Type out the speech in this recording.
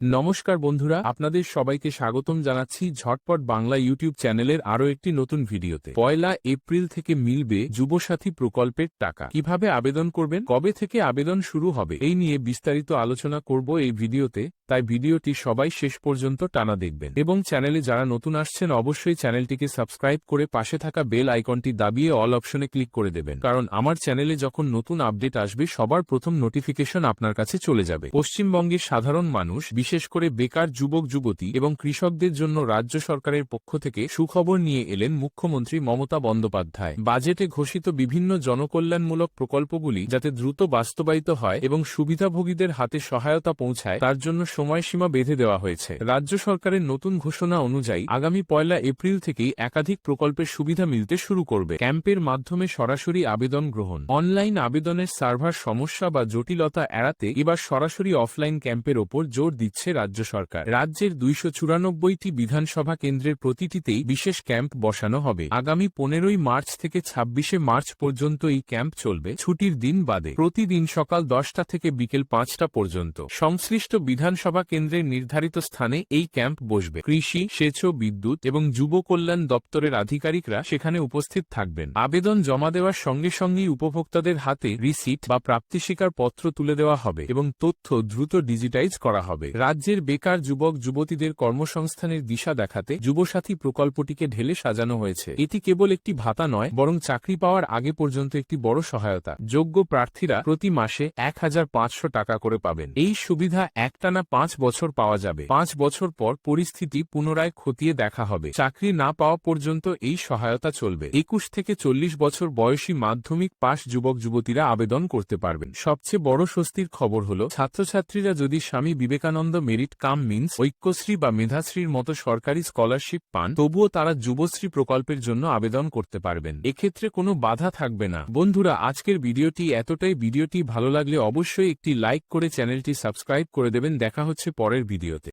নমস্কার বন্ধুরা, আপনাদের সবাইকে স্বাগতম জানাচ্ছি ঝটপট বাংলা ইউটিউব চ্যানেলের আরও একটি নতুন ভিডিওতে। পয়লা এপ্রিল থেকে মিলবে যুবসাথী প্রকল্পের টাকা। কীভাবে আবেদন করবেন? কবে থেকে আবেদন শুরু হবে? এই নিয়ে বিস্তারিত আলোচনা করব এই ভিডিওতে, তাই ভিডিওটি সবাই শেষ পর্যন্ত টানা দেখবেন। এবং চ্যানেলে যারা নতুন আসছেন, অবশ্যই চ্যানেলটিকে সাবস্ক্রাইব করে পাশে থাকা বেল আইকনটি দাবিয়ে অল অপশনে ক্লিক করে দেবেন। কারণ আমার চ্যানেলে যখন নতুন আপডেট আসবে, সবার প্রথম নোটিফিকেশন আপনার কাছে চলে যাবে। পশ্চিমবঙ্গের সাধারণ মানুষ বিশেষ করে বেকার যুবক, যুবতী এবং কৃষকদের জন্য রাজ্য সরকারের পক্ষ থেকে সুখবর নিয়ে এলেন মুখ্যমন্ত্রী মমতা বন্দ্যোপাধ্যায়। বাজেটে ঘোষিত বিভিন্ন জনকল্যাণমূলক প্রকল্পগুলি যাতে দ্রুত বাস্তবায়িত হয় এবং সুবিধাভোগীদের হাতে সহায়তা পৌঁছায়, তার জন্য সময়সীমা বেঁধে দেওয়া হয়েছে। রাজ্য সরকারের নতুন ঘোষণা অনুযায়ী আগামী পয়লা এপ্রিল থেকেই একাধিক প্রকল্পের সুবিধা মিলতে শুরু করবে। ক্যাম্পের মাধ্যমে সরাসরি আবেদন গ্রহণ, অনলাইন আবেদনের সার্ভার সমস্যা বা জটিলতা এড়াতে এবার সরাসরি অফলাইন ক্যাম্পের ওপর জোর দিচ্ছে রাজ্য সরকার। রাজ্যের দুইশো চুরানব্বইটি বিধানসভা কেন্দ্রের প্রতিটিতেই বিশেষ ক্যাম্প বসানো হবে। আগামী পনেরোই মার্চ থেকে ছাব্বিশে মার্চ পর্যন্ত এই ক্যাম্প চলবে। ছুটির দিন বাদে প্রতিদিন সকাল দশটা থেকে বিকেল পাঁচটা পর্যন্ত। সংশ্লিষ্ট বিধানসভা কেন্দ্রের নির্ধারিত স্থানে এই ক্যাম্প বসবে। কৃষি, সেচ, বিদ্যুৎ এবং যুব কল্যাণ দপ্তরের আধিকারিকরা সেখানে উপস্থিত থাকবেন। আবেদন জমা দেওয়ার সঙ্গে সঙ্গেই উপভোক্তাদের হাতে রিসিট বা প্রাপ্তিস্বীকার পত্র তুলে দেওয়া হবে এবং তথ্য দ্রুত ডিজিটাইজ করা হবে। রাজ্যের বেকার যুবক যুবতীদের কর্মসংস্থানের দিশা দেখাতে যুবসাথী প্রকল্পটিকে ঢেলে সাজানো হয়েছে। এটি কেবল একটি ভাতা নয়, বরং চাকরি পাওয়ার আগে পর্যন্ত একটি বড় সহায়তা। যোগ্য প্রার্থীরা প্রতি মাসে এক হাজার পাঁচশো টাকা করে পাবেন। এই সুবিধা একটানা পাঁচ বছর পাওয়া যাবে। পাঁচ বছর পর পরিস্থিতি পুনরায় খতিয়ে দেখা হবে। চাকরি না পাওয়া পর্যন্ত এই সহায়তা চলবে। একুশ থেকে চল্লিশ বছর বয়সী মাধ্যমিক পাশ যুবক যুবতীরা আবেদন করতে পারবেন। সবচেয়ে বড় স্বস্তির খবর হল, ছাত্রছাত্রীরা যদি Swami Vivekananda merit cum means Aikyashree বা মেধাশ্রীর মতো সরকারি স্কলারশিপ পান, তবুও তারা যুবশ্রী প্রকল্পের জন্য আবেদন করতে পারবেন। এক্ষেত্রে কোনো বাধা থাকবে না। বন্ধুরা, আজকের ভিডিওটি এতটাই। ভিডিওটি ভালো লাগলে অবশ্যই একটি লাইক করে চ্যানেলটি সাবস্ক্রাইব করে দেবেন। দেখা হচ্ছে পরের ভিডিওতে।